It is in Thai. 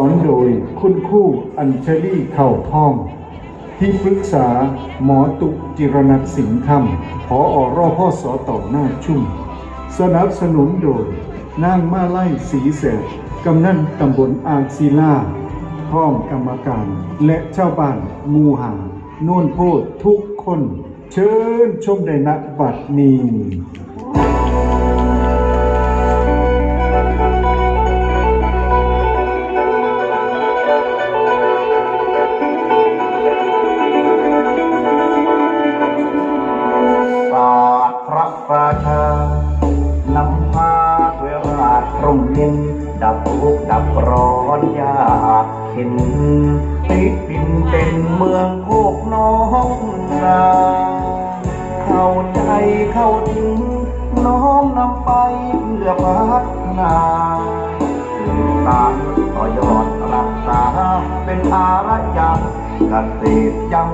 อนโดยคุณคู่อัญชลีเข่าทอง ที่ปรึกษาหมอตุจิรนัทสิงห์ธรรมผออรอพ่อสอต่อหน้าชุ่ม สนับสนุนโดยนางมาไล่สีแสดกำนันตำบลอางศิลาพร้อมกรรมการและชาวบ้านมูหาโน่นโพดทุกคน เชิญชมได้ณบัดนี้ ร์พระราชานำพาเวราชร่มเย็น ดับทุกข์ดับร้อนยากเข็นติดดินเป็นเมืองโคกน้องนาเข้าใจเข้าถึง น้อมนำไปเพื่อพัฒนาสื่อสารต่อยอดรักษาเป็นอารยะเกษตรยัง